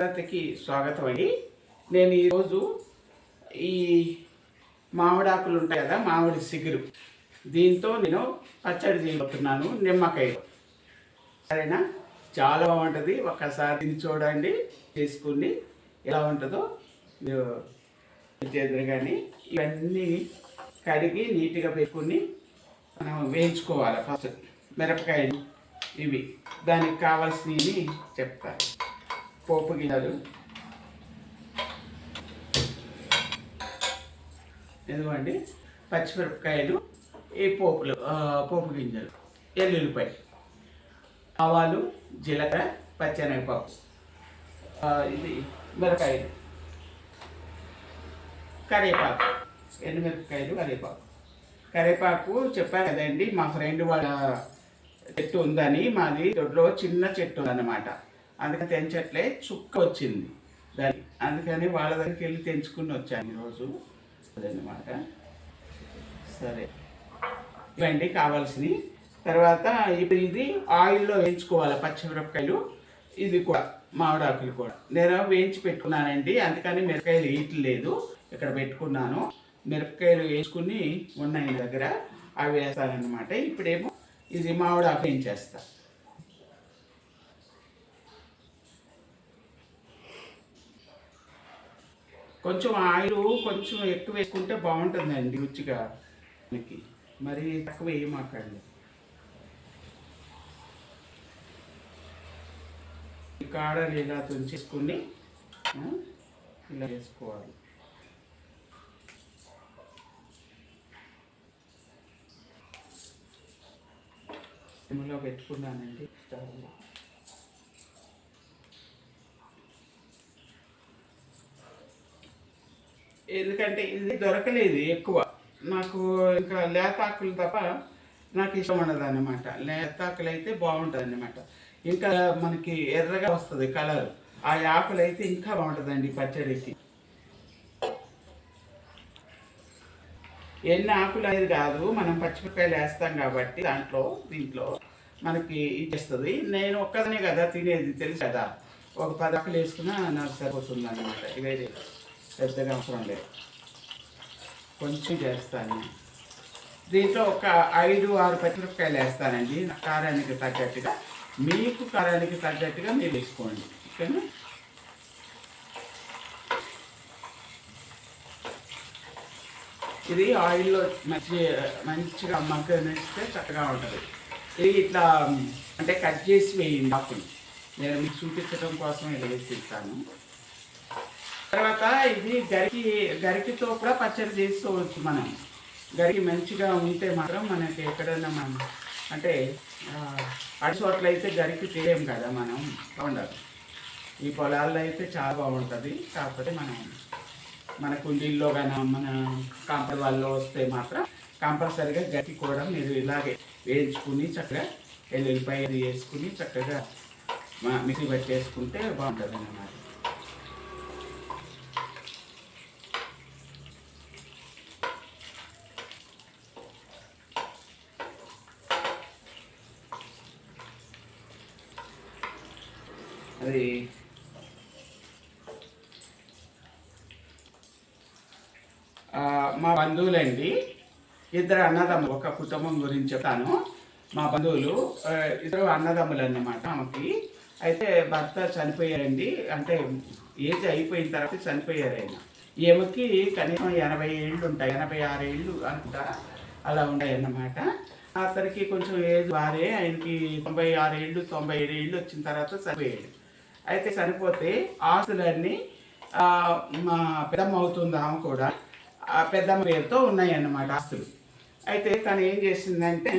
YouTube స్వాగతం అండి నేను ఈరోజు ఈ మామిడాకులు ఉంటాయి కదా మామిడి సిగురు. దీంతో నేను పచ్చడి చేయబోతున్నాను నిమ్మకాయ. సరేనా? చాలా బాగుంటుంది. ఒక్కసారి తిని చూడండి చేసుకుని ఎలా ఉంటుందో చేద్దరు కానీ ఇవన్నీ కడిగి నీట్గా పెట్టుకుని మనం వేయించుకోవాలి ఫస్ట్ మిరపకాయలు ఇవి. దానికి కావాల్సినవి చెప్తాను. పోపు గింజలు ఎందుకండి పచ్చిమిరపకాయలు ఈ పోపులు పోపు గింజలు ఎల్లుల్లిపాయ ఆవాలు జీలకర్ర పచ్చెనగపప్పు ఇది మిరకాయలు కరివేపాకు ఎండుమిరపకాయలు కరివేపాకు. కరివేపాకు చెప్పాను కదండి మా ఫ్రెండ్ వాళ్ళ చెట్టు ఉందని మాది దొడ్లో చిన్న చెట్టు ఉందన్నమాట. అందుకని తెంచట్లే చుక్క వచ్చింది. దాన్ని అందుకని వాళ్ళ దగ్గరికి వెళ్ళి తెంచుకుని వచ్చాను ఈరోజు. అదన్నమాట. సరే. ఇవండి కావాల్సినవి. తర్వాత ఇప్పుడు ఇది ఆయిల్లో వేయించుకోవాలి పచ్చిమిరపకాయలు. ఇది కూడా మామిడాకులు కూడా. నేను వేయించి పెట్టుకున్నానండి. అందుకని మిరపకాయలు వేయట్లేదు. ఇక్కడ పెట్టుకున్నాను. మిరపకాయలు వేసుకుని ఉన్నాయి దగ్గర. అవి వేస్తానన్నమాట. ఇప్పుడేమో ఇది మామిడాకు వేయించేస్తాను కొంచెం ఆయిల్ కొంచెం ఎక్కువ వేసుకుంటే బాగుంటుందండి రుచిగా. మనకి మరి తక్కువ వేయమాకండి. ఈ కాడలు ఇలా తుంచేసుకుని ఇలా వేసుకోవాలి. సిమ్లో పెట్టుకున్నానండి స్టవ్లో. ఎందుకంటే ఇది దొరకలేదు ఎక్కువ. నాకు ఇంకా లేతాకులు తప్ప నాకు ఇష్టం ఉండదు అనమాట లేతాకులు అయితే బాగుంటుంది అనమాట ఇంకా మనకి ఎర్రగా వస్తుంది కలర్. ఆ ఆకులు అయితే ఇంకా బాగుంటుందండి పచ్చడికి. ఎన్ని ఆకులు అనేది కాదు మనం పచ్చిమిరపకాయలు వేస్తాం కాబట్టి దాంట్లో దీంట్లో మనకి ఇచ్చేస్తుంది. నేను ఒక్కదనే కదా తినేది తెలుసు కదా? ఒక పది ఆకులు వేసుకున్నా నాకు సరిపోతుంది అనమాట ఇవేది పెద్దగా అవసరం లేదు. కొంచెం చేస్తాను. దీంట్లో ఒక ఐదు ఆరు పచ్చిమిరపకాయలు వేస్తానండి. నా కారానికి తగ్గట్టుగా. మీకు కారానికి తగ్గట్టుగా మీరు వేసుకోండి. ఓకేనా? ఇది ఆయిల్లో మంచి మంచిగా మగ్గనిస్తే చక్కగా ఉంటుంది. ఇది ఇట్లా అంటే కట్ చేసి వేయండి. ఆకులు నేను మీకు చూపించడం కోసం ఇలా వేసి ఇస్తాను. తర్వాత ఇది గరికి గరికితో కూడా పచ్చడి చేసుకోవచ్చు మనం. గరికి మంచిగా ఉంటే మాత్రం మనకి ఎక్కడైనా మనం అంటే అడిచోట్లయితే అయితే గరికి తీయం కదా మనం ఉండదు ఈ పొలాల్లో అయితే చాలా బాగుంటుంది. కాకపోతే మనం మన కుండీల్లో కానీ మన కాంపర్ వాళ్ళలో వస్తే మాత్రం కంపల్సరీగా గట్టి కూడా మీరు ఇలాగే వేయించుకుని చక్కగా ఎల్లుల్లిపాయ వేసుకుని చక్కగా మిక్సీ పట్టేసుకుంటే బాగుంటుంది అన్నమాట అది మా బంధువులండి. ఇద్దరు అన్నదమ్ములు ఒక కుటుంబం గురించి చెప్తాను. మా బంధువులు ఇద్దరు అన్నదమ్ములు అన్నమాట ఆమెకి. అయితే భర్త చనిపోయారండి అంటే ఏజ్ అయిపోయిన తర్వాత చనిపోయారు ఆయన. ఈమెకి కనీసం ఎనభై ఏళ్ళు ఉంటాయి. ఎనభై ఆరు ఏళ్ళు అనుకుంటా అలా ఉన్నాయి అన్నమాట అతనికి కొంచెం ఏజ్ వారే. ఆయనకి తొంభై ఆరు ఏళ్ళు తొంభై ఏడు ఏళ్ళు వచ్చిన తర్వాత చనిపోయాడు. అయితే చనిపోతే ఆస్తులన్నీ మా పెద్దమ్మ అవుతుంది ఆమె కూడా. ఆ పెద్దమ్మ పేరుతో ఉన్నాయన్నమాట ఆస్తులు. అయితే తను ఏం చేసిందంటే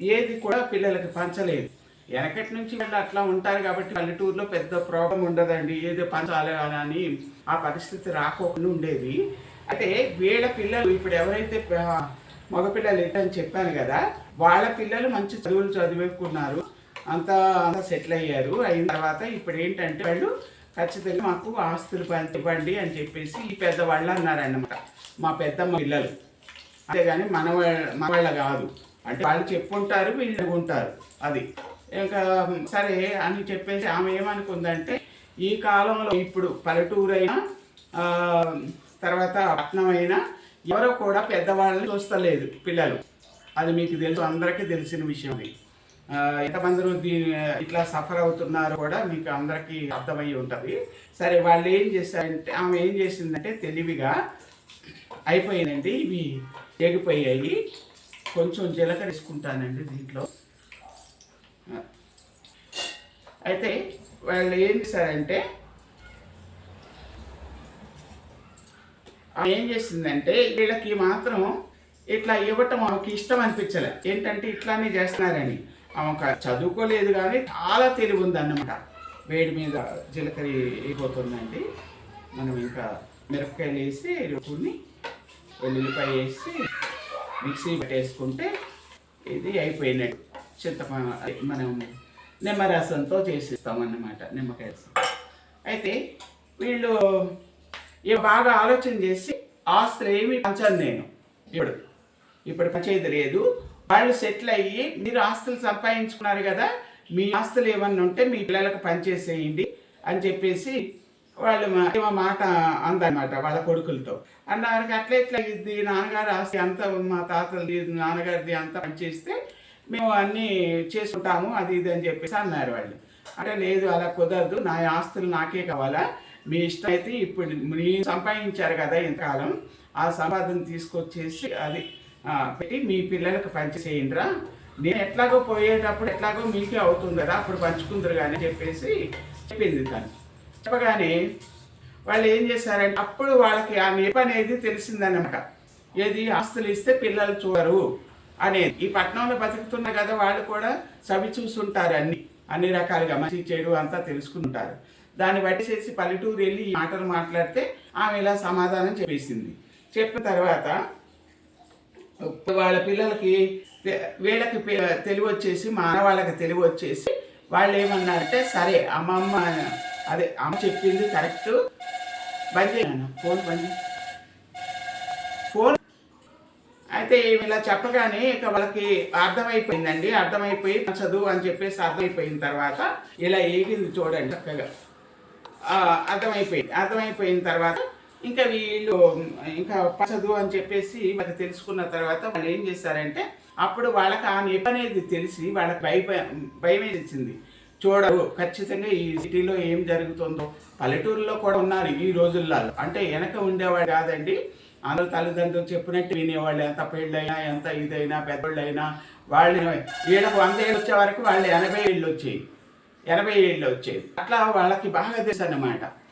ఏది కూడా పిల్లలకి పంచలేదు. వెనకటి నుంచి వాళ్ళు అట్లా ఉంటారు కాబట్టి పల్లెటూరులో పెద్ద ప్రాబ్లం ఉండదండి. ఏదో పంచాలి అని ఆ పరిస్థితి రాకోకుండా ఉండేది. అయితే వీళ్ళ పిల్లలు ఇప్పుడు ఎవరైతే మగపిల్లలు ఏంటని చెప్పాను కదా వాళ్ళ పిల్లలు మంచి చదువులు చదివేకున్నారు. అంతా అంతా సెటిల్ అయ్యారు. అయిన తర్వాత ఇప్పుడు ఏంటంటే వాళ్ళు ఖచ్చితంగా మాకు ఆస్తులు పంచివ్వండి అని చెప్పేసి ఈ పెద్దవాళ్ళు అన్నారన్నమాట. మా పెద్దమ్మ పిల్లలు. అంతేగాని మన వాళ్ళ- కాదు. అంటే వాళ్ళు చెప్పుంటారు వీళ్ళు ఉంటారు. అది. ఇంకా సరే అని చెప్పేసి ఆమె ఏమనుకుందంటే ఈ కాలంలో ఇప్పుడు పల్లెటూరు అయినా తర్వాత పట్నం అయినా ఎవరో కూడా పెద్దవాళ్ళని చూస్తలేదు పిల్లలు. అది మీకు తెలుసు అందరికీ తెలిసిన విషయం ఎంతమందరూ ఎంతమంది దీని ఇట్లా సఫర్ అవుతున్నారో కూడా మీకు అందరికీ అర్థమై ఉంటుంది. సరే వాళ్ళు ఏం చేశారంటే ఆమె ఏం చేసిందంటే తెలివిగా అయిపోయిందండి ఇవి ఎగిపోయాయి కొంచెం జీలకర్ర వేసుకుంటానండి దీంట్లో. అయితే వాళ్ళు ఏం చేశారంటే ఆమె ఏం చేసిందంటే వీళ్ళకి మాత్రం ఇట్లా ఇవ్వటం ఆమెకి ఇష్టం అనిపించలే. ఏంటంటే ఇట్లానే చేస్తున్నారని. ఆమె చదువుకోలేదు కానీ చాలా తెలివి ఉందన్నమాట. వేడి మీద జీలకర్ర అయిపోతుందండి. మనం ఇంకా మిరపకాయలు వేసి రుక్కుని వెల్లుల్లిపాయ వేసి మిక్సీ పెట్టేసుకుంటే ఇది అయిపోయినట్టు. చింతపండు మనం నిమ్మరసంతో చేసిస్తాం అన్నమాట నిమ్మకాయ రసం. అయితే వీళ్ళు ఇక బాగా ఆలోచన చేసి ఆస్తులు ఏమి పంచాను నేను. ఇప్పుడు ఇప్పుడు పంచేది లేదు. వాళ్ళు సెటిల్ అయ్యి మీరు ఆస్తులు సంపాదించుకున్నారు కదా మీ ఆస్తులు ఏమన్నా ఉంటే మీ పిల్లలకు పనిచేసేయండి అని చెప్పేసి వాళ్ళు మా- ఏమో మాట అందనమాట వాళ్ళ కొడుకులతో. అన్నారు అట్లా ఇట్లా ఇది నాన్నగారు ఆస్తి అంతా మా తాతలది నాన్నగారిది అంతా పనిచేస్తే మేము అన్నీ చేసుకుంటాము అది ఇది అని చెప్పేసి అన్నారు వాళ్ళు. అంటే లేదు అలా కుదరదు నా ఆస్తులు నాకే కావాలా? మీ ఇష్టం అయితే ఇప్పుడు మీరు సంపాదించారు కదా ఇంతకాలం ఆ సంపాదన తీసుకొచ్చేసి అది పెట్టి మీ పిల్లలకు పంచేసేయండిరా నేను ఎట్లాగో పోయేటప్పుడు ఎట్లాగో మీకే అవుతుంది కదా అప్పుడు పంచుకుందరు కానీ చెప్పేసి చెప్పింది తను. చెప్పగానే వాళ్ళు ఏం చేశారంటే అప్పుడు వాళ్ళకి ఆ నేప అనేది తెలిసిందనమాట ఏది ఆస్తులు ఇస్తే పిల్లలు చూడరు అనేది. ఈ పట్టణంలో బతుకుతున్న కదా వాళ్ళు కూడా చవి చూసుంటారు అన్ని. అన్ని రకాలుగా మంచి చెడు అంతా తెలుసుకుంటారు. దాన్ని బట్టి చేసి పల్లెటూరు వెళ్ళి ఈ మాటలు మాట్లాడితే ఆమె ఇలా సమాధానం చెప్పేసింది. చెప్పిన తర్వాత వాళ్ళ పిల్లలకి వీళ్ళకి తెలివి వచ్చేసి మా అన్న వాళ్ళకి తెలివి వచ్చేసి వాళ్ళు ఏమన్నారంటే సరే అమ్మమ్మ అదే అమ్మ చెప్పింది కరెక్ట్. బంద్ చేయను ఫోన్ బంద్ ఫోన్ అయితే ఇలా చెప్పగానే ఇక వాళ్ళకి అర్థమైపోయిందండి అర్థమైపోయి చదువు అని చెప్పేసి అర్థమైపోయిన తర్వాత ఇలా ఏగింది చూడండి చక్కగా. అర్థమైపోయింది అర్థమైపోయిన తర్వాత ఇంకా వీళ్ళు ఇంకా చదువు అని చెప్పేసి వాళ్ళకి తెలుసుకున్న తర్వాత వాళ్ళు ఏం చేశారంటే అప్పుడు వాళ్ళకి ఆ నెప్ప అనేది తెలిసి వాళ్ళకి భయం భయం వేసింది. చూడరు ఖచ్చితంగా ఈ సిటీలో ఏం జరుగుతుందో. పల్లెటూరులో కూడా ఉన్నారు ఈ రోజుల్లో. అంటే వెనక ఉండేవాడు కాదండి. అందరూ తల్లిదండ్రులు చెప్పినట్టు వినేవాళ్ళు ఎంత పెళ్ళైనా ఎంత ఇదైనా పెద్దోళ్ళైనా వాళ్ళు. వీళ్ళకి వంద ఏళ్ళు వచ్చే వరకు వాళ్ళు. ఎనభై ఏళ్ళు వచ్చాయి. ఎనభై ఏళ్ళు వచ్చేది అట్లా వాళ్ళకి బాగా తెలుసు అన్నమాట.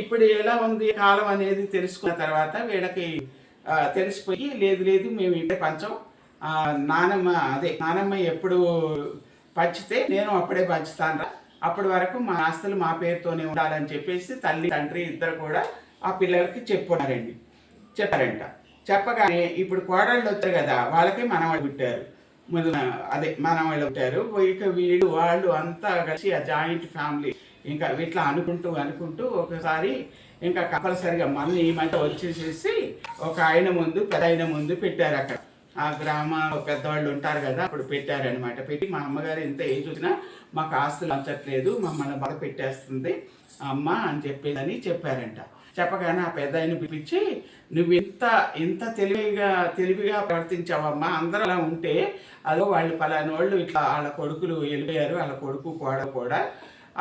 ఇప్పుడు ఎలా ఉంది కాలం అనేది తెలుసుకున్న తర్వాత వీళ్ళకి తెలిసిపోయి లేదు లేదు మేము ఇప్పుడే పంచం. నానమ్మ అదే నానమ్మ ఎప్పుడు పంచితే నేను అప్పుడే పంచుతాను అప్పటి వరకు మా ఆస్తులు మా పేరుతోనే ఉండాలని చెప్పేసి తల్లి తండ్రి ఇద్దరు కూడా ఆ పిల్లలకి చెప్పున్నారండి. చెప్పారంట. చెప్పగానే ఇప్పుడు కోడళ్ళు వచ్చారు కదా వాళ్ళకి మనవాళ్ళు పుట్టారు. ముందు అదే మనవాళ్ళు పుట్టారు. ఇక వీళ్ళు వాళ్ళు అంతా కలిసి ఆ జాయింట్ ఫ్యామిలీ. ఇంకా ఇట్లా అనుకుంటూ అనుకుంటూ ఒకసారి ఇంకా కంపల్సరిగా మళ్ళీ ఈ మధ్య వచ్చేసేసి ఒక ఆయన ముందు పెద్ద ఆయన ముందు పెట్టారు అక్కడ. ఆ గ్రామ పెద్దవాళ్ళు ఉంటారు కదా అప్పుడు పెట్టారనమాట పెట్టి మా అమ్మగారు ఎంత ఏజ్ వచ్చినా మాకు ఆస్తులు అంచట్లేదు మమ్మల్ని బాధ పెట్టేస్తుంది. అమ్మ అని చెప్పేదని చెప్పారంట. చెప్పగానే ఆ పెద్ద ఆయన పిలిపించి నువ్వు ఇంత ఇంత తెలివిగా తెలివిగా ప్రవర్తించావమ్మా. అందరూ అలా ఉంటే అదో వాళ్ళు పలాని వాళ్ళు ఇట్లా వాళ్ళ కొడుకులు వెళ్ళిపోయారు. వాళ్ళ కొడుకు కోడ కూడా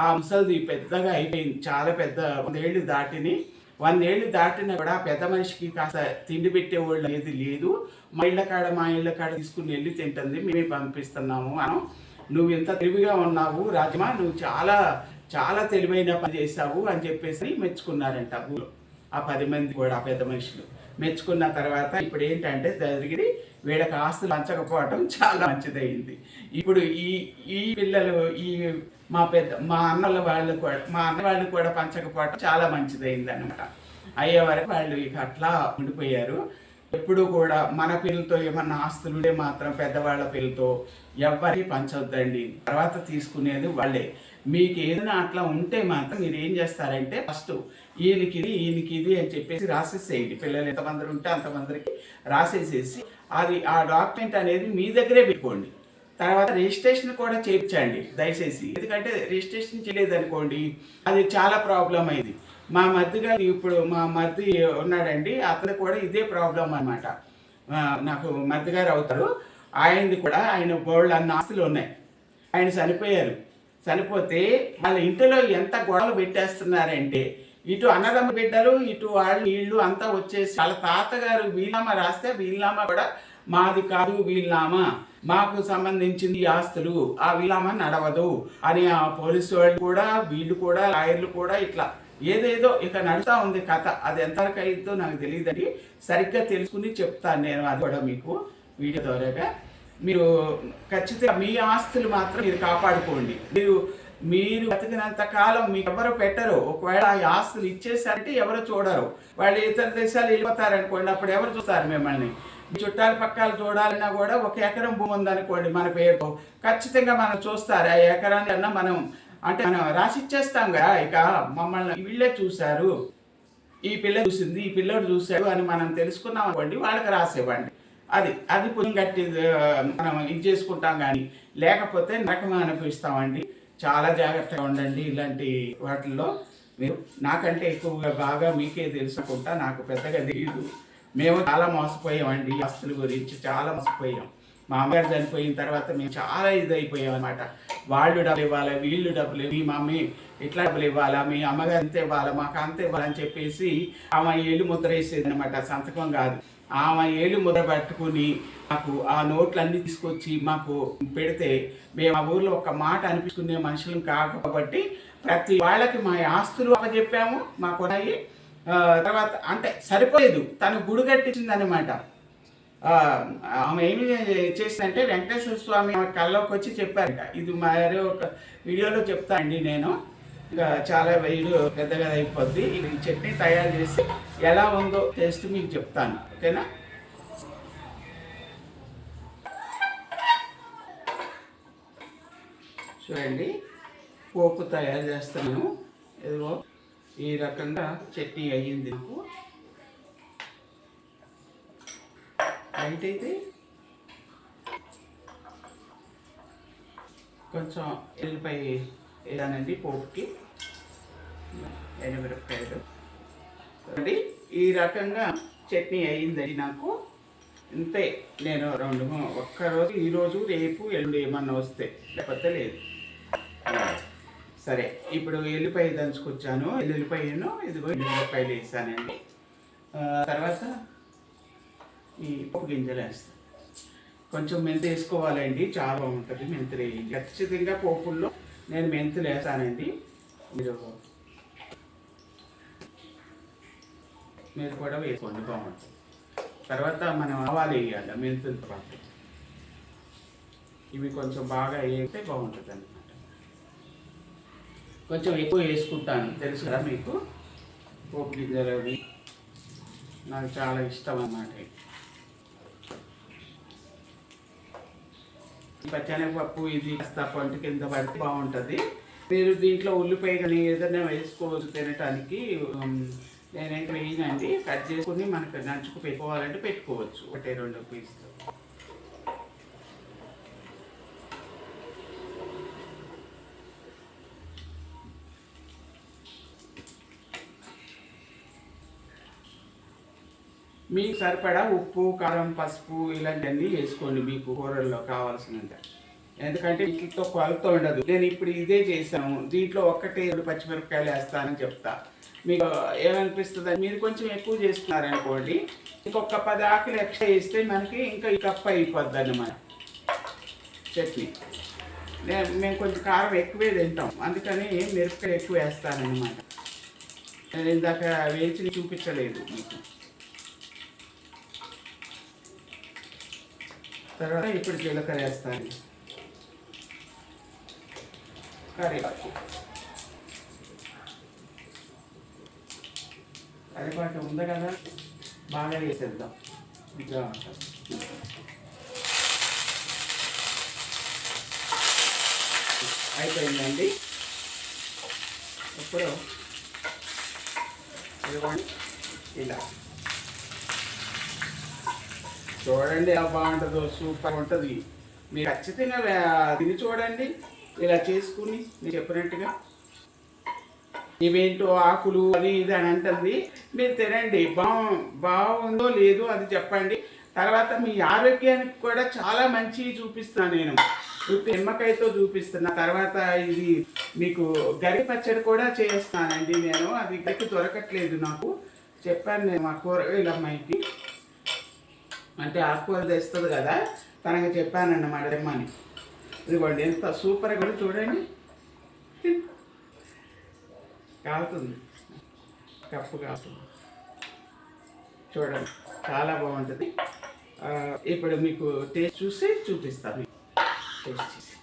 ఆ ముసలిది పెద్దగా అయిపోయింది. చాలా పెద్ద వందేళ్ళు దాటిని. వందేళ్ళు దాటినా కూడా పెద్ద మనిషికి కాస్త తిండి పెట్టేవాళ్ళు అనేది లేదు. మా ఇళ్ళ కాడ మా ఇళ్ళ కాడ తీసుకుని వెళ్ళి తింటుంది. మేమే పంపిస్తున్నాము మనం నువ్వు ఎంత తెలివిగా ఉన్నావు రాజమా నువ్వు చాలా చాలా తెలివైన పని చేశావు అని చెప్పేసి మెచ్చుకున్నారంట ఊళ్ళో. ఆ పది మంది కూడా పెద్ద మనుషులు. మెచ్చుకున్న తర్వాత ఇప్పుడు ఏంటంటే జరిగింది వీళ్ళకి ఆస్తులు పంచకపోవటం చాలా మంచిదైంది ఇప్పుడు ఈ ఈ పిల్లలు ఈ మా పెద్ద మా అన్నల వాళ్ళు కూడా మా అన్న వాళ్ళు కూడా పంచకపోవటం చాలా మంచిదైంది అనమాట అయ్యే వరకు వాళ్ళు ఇక అట్లా ఉండిపోయారు. ఎప్పుడు కూడా మన పిల్లలతో ఏమన్నా ఆస్తులుంటే మాత్రం పెద్దవాళ్ళ పిల్లతో ఎవరికి పంచొద్దండి. తర్వాత తీసుకునేది వాళ్ళే. మీకు ఏదైనా అట్లా ఉంటే మాత్రం మీరు ఏం చేస్తారంటే ఫస్ట్ ఈయనకి ఇది ఈయనకి ఇది అని చెప్పేసి రాసేసేయండి. పిల్లలు ఎంతమంది ఉంటే అంతమందికి రాసేసేసి అది ఆ డాక్యుమెంట్ అనేది మీ దగ్గరే పెట్టుకోండి. తర్వాత రిజిస్ట్రేషన్ కూడా చేయించండి దయచేసి. ఎందుకంటే రిజిస్ట్రేషన్ చేయలేదనుకోండి అది చాలా ప్రాబ్లం అయింది. మా మధ్య ఇప్పుడు మా మధ్య ఉన్నాడండి అతను కూడా ఇదే ప్రాబ్లం అనమాట నాకు మధ్య అవుతారు ఆయనది కూడా ఆయన బోల్డ్ అన్న ఆస్తులు ఉన్నాయి. ఆయన చనిపోయారు. చనిపోతే వాళ్ళ ఇంటిలో ఎంత గొడవలు పెట్టేస్తున్నారంటే ఇటు అన్నదమ్మ బిడ్డలు ఇటు వాళ్ళు వీళ్ళు అంతా వచ్చేసి వాళ్ళ తాతగారు వీళ్ళనామా రాస్తే వీళ్ళనామా కూడా మాది కాదు వీళ్ళనామా మాకు సంబంధించింది ఆస్తులు ఆ వీళ్ళనామా నడవదు. అని ఆ పోలీసు వాళ్ళు కూడా వీళ్ళు కూడా లాయర్లు కూడా ఇట్లా ఏదేదో ఇక నడుస్తూ ఉంది కథ. అది ఎంతవరకు అయిందో నాకు తెలియదండి సరిగ్గా తెలుసుకుని చెప్తాను నేను అది కూడా మీకు వీడియో ద్వారాగా. మీరు ఖచ్చితంగా మీ ఆస్తులు మాత్రం మీరు కాపాడుకోండి. మీరు మీరు బతికినంత కాలం మీకు ఎవరు పెట్టరు. ఒకవేళ ఆ ఆస్తులు ఇచ్చేసారంటే ఎవరు చూడరు. వాళ్ళు ఇతర దేశాలు వెళ్ళిపోతారనుకోండి అప్పుడు ఎవరు చూస్తారు మిమ్మల్ని? చుట్టాల పక్కలు చూడాలన్నా కూడా ఒక ఎకరం భూమి ఉందనుకోండి మన పేరుతో. ఖచ్చితంగా మనం చూస్తారు. ఆ ఎకరాన్ని అన్నా మనం అంటే మనం రాసి ఇచ్చేస్తాం కదా. ఇక మమ్మల్ని వీళ్ళే చూశారు. ఈ పిల్ల చూసింది ఈ పిల్లడు చూశాడు అని మనం తెలుసుకున్నాం అనుకోండి వాళ్ళకి రాసేవ్వండి. అది అది పుణ్యం కట్టి మనం ఇది చేసుకుంటాం కానీ లేకపోతే నరకమే అనిపిస్తామండి చాలా జాగ్రత్తగా ఉండండి ఇలాంటి వాటిల్లో. మీరు నాకంటే ఎక్కువగా బాగా మీకే తెలుసుకుంటా నాకు పెద్దగా తెలియదు మేము చాలా మోసపోయామండి. ఆస్తుల గురించి చాలా మోసపోయాం. మా అమ్మగారు చనిపోయిన తర్వాత మేము చాలా ఇదైపోయాం అనమాట వాళ్ళు డబ్బులు ఇవ్వాలా? వీళ్ళు డబ్బులు మీ మమ్మీ ఇట్లా డబ్బులు ఇవ్వాలా? మీ అమ్మగారు అంత ఇవ్వాలా? మాకు అంత ఇవ్వాలని చెప్పేసి ఆమె ఏళ్ళు ముద్ర వేసేది అనమాట సంతకం కాదు. ఆమె ఏళ్ళు ముద్ర పట్టుకుని మాకు ఆ నోట్లన్నీ తీసుకొచ్చి మాకు పెడితే మేము ఆ ఊర్లో ఒక మాట అనిపించుకునే మనుషులు కాదు కాబట్టి ప్రతి వాళ్ళకి మా ఆస్తులు అప్పచెప్పాము మాకు ఉన్నాయి తర్వాత అంటే సరిపోలేదు. తను గుడి కట్టించిందనమాట ఆమె ఏమి చేసిందంటే వెంకటేశ్వర స్వామి కళ్ళలోకి వచ్చి చెప్పారట. ఇది మరి ఒక వీడియోలో చెప్తా అండి నేను. ఇంకా చాలా వీడియో పెద్దగా అయిపోద్ది. ఈ చట్నీ తయారు చేసి ఎలా ఉందో టేస్ట్ మీకు చెప్తాను. ఓకేనా? చూడండి. పోపు తయారు చేస్తాను. ఏదో ఈ రకంగా చట్నీ అయ్యింది. నాకు లైట్ అయితే కొంచెం ఎల్లిపాయ వేసానండి పోపుకి. ఎండుమిరపకాయలు చూడండి ఈ రకంగా చట్నీ అయ్యిందండి నాకు. ఇంతే నేను రెండు ఒక్కరోజు ఈరోజు రేపు ఎల్లుండి ఏమన్నా వస్తే లేకపోతే లేదు. సరే ఇప్పుడు ఎల్లిపాయ దంచుకొచ్చాను. ఎల్లుల్లిపాయను ఇదిగో ఎల్లిపాయలు వేసానండి. తర్వాత ఈ పప్పు గింజలు వేస్తాను కొంచెం మెంతి వేసుకోవాలండి చాలా బాగుంటుంది మెంతులు వేయండి. ఖచ్చితంగా పోపుల్లో నేను మెంతులు వేస్తానండి మీరు మీరు కూడా వేసుకోండి బాగుంటుంది. తర్వాత మనం ఆవాలు వేయాలి మెంతులతో పాటు. ఇవి కొంచెం బాగా వేస్తే బాగుంటుంది అనమాట కొంచెం ఎక్కువ వేసుకుంటాను. తెలుసు కదా మీకు? పోపు గింజలు అవి. నాకు చాలా ఇష్టం అన్నమాట పచ్చనపప్పు ఇది పంట కింద పడితే బాగుంటుంది. మీరు దీంట్లో ఉల్లిపాయ కానీ ఏదైనా వేసుకోవచ్చు తినటానికి. నేనైతే వేయనండి కట్ చేసుకుని మనకు నంచుకు పెట్టుకోవాలంటే పెట్టుకోవచ్చు. ఒకటే రెండు పీస్ మీకు సరిపడా ఉప్పు కారం పసుపు ఇలాంటివన్నీ వేసుకోండి మీకు కూరల్లో కావాల్సినంత. ఎందుకంటే వీటితో కొలత ఉండదు. నేను ఇప్పుడు ఇదే చేశాను. దీంట్లో ఒక్కటే పచ్చిమిరపకాయలు వేస్తానని చెప్తా. మీకు ఏమనిపిస్తుంది? మీరు కొంచెం ఎక్కువ చేస్తున్నారనుకోండి ఇంకొక పది ఆకులు ఎక్స్ట్రా వేస్తే మనకి ఇంకా ఈ కప్ప అయిపోద్ది అన్నమాట చట్నీ. నేను మేము కొంచెం కారం ఎక్కువే తింటాం. అందుకని మిరపకాయలు ఎక్కువ వేస్తానన్నమాట. నేను ఇందాక వేచి చూపించలేదు మీకు. తర్వాత ఇప్పుడు జీలకర్ర వేస్తాను. కరివేపాకు. కరివేపాకు ఉంది కదా బాగా వేసేద్దాం. ఇంకా అయిపోయిందండి. ఇప్పుడు ఇలా. చూడండి ఎలా బాగుంటుందో సూపర్ ఉంటుంది. మీరు ఖచ్చితంగా తిని చూడండి ఇలా చేసుకుని నేను చెప్పినట్టుగా. ఇవేంటో ఆకులు అది ఇది అని అంటుంది. మీరు తినండి బాగు బాగుందో లేదో అది చెప్పండి. తర్వాత మీ ఆరోగ్యానికి కూడా చాలా మంచి చూపిస్తాను నేను. నిమ్మకాయతో చూపిస్తున్నా. తర్వాత ఇది మీకు గరి పచ్చడి కూడా చేస్తానండి నేను. అది గరికి దొరకట్లేదు నాకు. చెప్పాను నేను మా కూరగాయలు అమ్మాయికి అంటే ఆకుకూర తెస్తుంది కదా తనకు చెప్పానన్నమాట తెమ్మని ఇదిగోండి ఎంత సూపర్గా కూడా చూడండి. కాలుతుంది. కప్పు కాలుతుంది. చూడండి చాలా బాగుంటుంది. ఇప్పుడు మీకు టేస్ట్ చూసి చూపిస్తాను టేస్ట్ చేసి.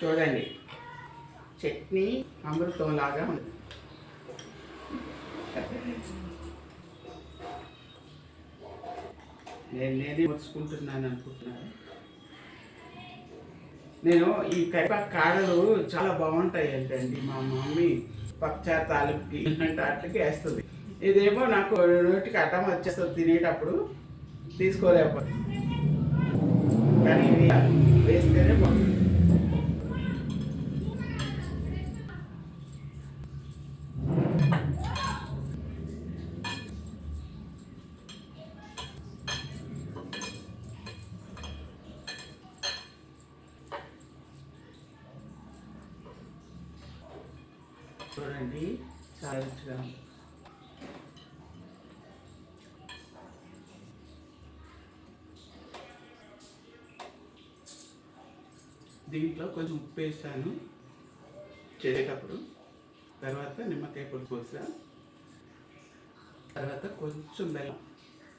చూడండి చట్నీ అమృతం లాగా ఉంది. నేను నేనే ముచ్చుకుంటున్నాను అనుకుంటున్నాను. నేను ఈ కరివేపాకు కాడలు చాలా బాగుంటాయి అంటండి మా మమ్మీ పచ్చా తాలింపుకి ఇలాంటి వాటికి వేస్తుంది. ఇదేమో నాకు నోటికి అటం వచ్చేస్తుంది తినేటప్పుడు. తీసుకోలేకపోతే కానీ ఇది వేస్తేనే బాగుంటుంది చూడండి చాలా రుచిగా ఉంది దీంట్లో కొంచెం ఉప్పు వేసాను. చేసేటప్పుడు తర్వాత నిమ్మకాయ పొడి పోసా తర్వాత కొంచెం బెల్లం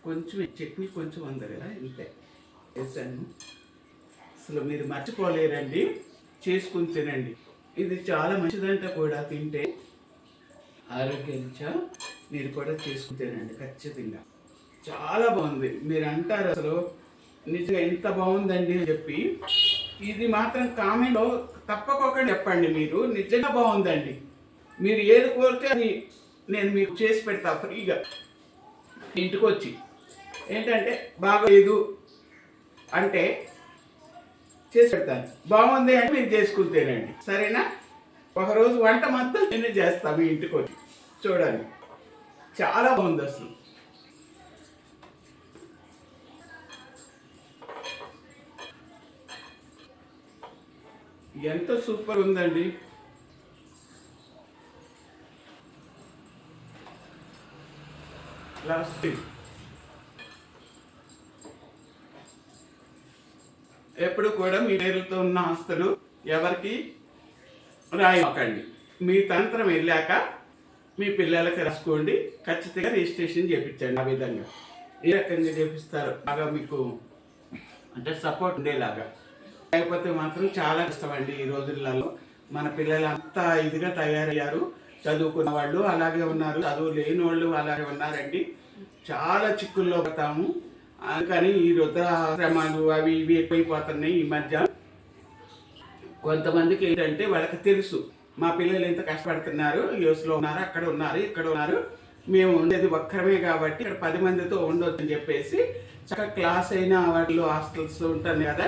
కొంచెం చట్నీ కొంచెం ఉంది కదా ఇంతే వేసాను. అసలు మీరు మర్చిపోలేరండి చేసుకుని తినండి. ఇది చాలా మంచిదంట కూడా తింటే. ఆరోగ్యంగా మీరు కూడా చేసుకుని ఖచ్చితంగా. చాలా బాగుంది. మీరు అంటారు అసలు నిజంగా ఎంత బాగుందండి అని చెప్పి. ఇది మాత్రం కామెంట్లో తప్పకొక చెప్పండి మీరు. నిజంగా బాగుందండి. మీరు ఏది కోరితే అది నేను మీకు చేసి పెడతా ఫ్రీగా. ఇంటికి వచ్చి ఏంటంటే బాగలేదు అంటే చేసి పెడతాను. బాగుంది అంటే మీరు చేసుకుంటేనండి సరేనా? ఒకరోజు వంట మొత్తం నేను చేస్తాను మీ ఇంటికి వచ్చి చూడండి. చాలా బాగుంది అసలు. ఎంత సూపర్ ఉందండి. లాస్ట్. ఎప్పుడు కూడా మీ పేరుతో ఉన్న ఆస్తులు ఎవరికి రాయకండి మీ తంత్రం వెళ్ళాక మీ పిల్లలకి రాసుకోండి. ఖచ్చితంగా రిజిస్ట్రేషన్ చేయించండి ఆ విధంగా. ఏ రకంగా చేపిస్తారు బాగా మీకు అంటే సపోర్ట్ ఉండేలాగా. లేకపోతే మాత్రం చాలా కష్టమండి అండి ఈ రోజులలో. మన పిల్లలు అంతా ఇదిగా తయారయ్యారు. చదువుకున్న వాళ్ళు అలాగే ఉన్నారు. చదువు లేని వాళ్ళు అలాగే ఉన్నారండి. చాలా చిక్కుల్లో పడతాము. అందుకని ఈ రుద్రాశ్రమాలు అవి ఇవి ఎక్కువైపోతున్నాయి ఈ మధ్య. కొంతమందికి ఏంటంటే వాళ్ళకి తెలుసు మా పిల్లలు ఎంత కష్టపడుతున్నారు యూస్లో ఉన్నారు అక్కడ ఉన్నారు ఇక్కడ ఉన్నారు మేము ఉండేది ఒక్కరమే కాబట్టి ఇక్కడ పది మందితో ఉండొచ్చు అని చెప్పేసి చక్కగా క్లాస్ అయిన వాటిలో హాస్టల్స్ ఉంటుంది కదా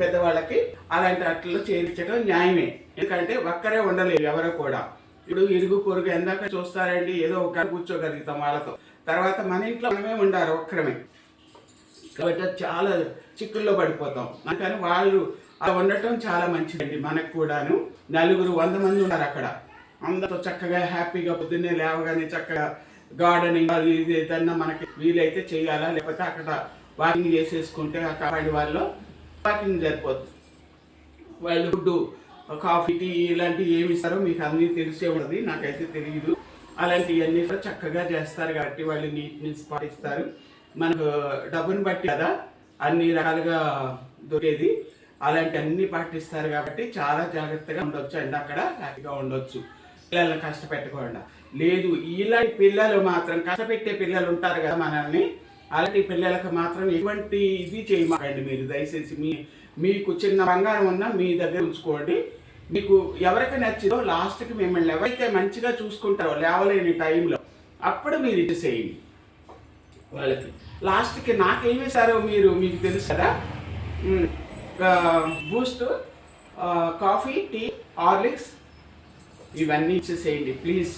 పెద్దవాళ్ళకి అలాంటి వాటిలో చేర్చడం న్యాయమే. ఎందుకంటే ఒక్కరే ఉండలేరు ఎవరు కూడా. ఇప్పుడు ఇరుగు పొరుగు ఎందాక చూస్తారండి ఏదో ఒక కూర్చోగలుగుతాం వాళ్ళతో. తర్వాత మన ఇంట్లో మనమే ఉండాలి ఒక్కడమే కాబట్టి చాలా చిక్కుల్లో పడిపోతాం. అందుకని వాళ్ళు అలా ఉండటం చాలా మంచిదండి. మనకు కూడాను నలుగురు వంద మంది ఉన్నారు అక్కడ. అందరితో చక్కగా హ్యాపీగా పొద్దున్నే లేవగానే చక్కగా గార్డెనింగ్ అది ఇది ఏదన్నా మనకి వీలైతే చేయాలా? లేకపోతే అక్కడ వాకింగ్ చేసేసుకుంటే ఆ కాపాడి వాళ్ళు వాకింగ్ సరిపోతుంది వాళ్ళు ఫుడ్ కాఫీ టీ ఇలాంటివి ఏమి ఇస్తారో మీకు అన్నీ తెలిసే ఉన్నది. నాకైతే తెలియదు అలాంటివన్నీ కూడా చక్కగా చేస్తారు కాబట్టి వాళ్ళు నీట్నెస్ పాటిస్తారు. మనకు డబ్బుని బట్టి కదా అన్ని రకాలుగా దొరికేది. అలాంటి అన్ని పాటిస్తారు కాబట్టి చాలా జాగ్రత్తగా ఉండొచ్చు అండి అక్కడ హ్యాపీగా ఉండొచ్చు. పిల్లల్ని కష్టపెట్టకుండా లేదు ఇలాంటి పిల్లలు మాత్రం కష్టపెట్టే పిల్లలు ఉంటారు కదా మనల్ని అలాంటి పిల్లలకు మాత్రం ఎటువంటి ఇది చేయమాకండి మీరు. దయచేసి మీ మీకు చిన్న బంగారం ఉన్నా మీ దగ్గర ఉంచుకోండి. మీకు ఎవరికి నచ్చిందో లాస్ట్కి మిమ్మల్ని ఎవరైతే మంచిగా చూసుకుంటారో లేవలేని టైంలో అప్పుడు మీరు ఇది చేయండి. వాళ్ళకి. లాస్ట్కి నాకేమి ఇస్తారో మీరు మీకు తెలుసు కదా? బూస్ట్ కాఫీ టీ హార్లిక్స్ ఇవన్నీ ఇచ్చేసేయండి ప్లీజ్.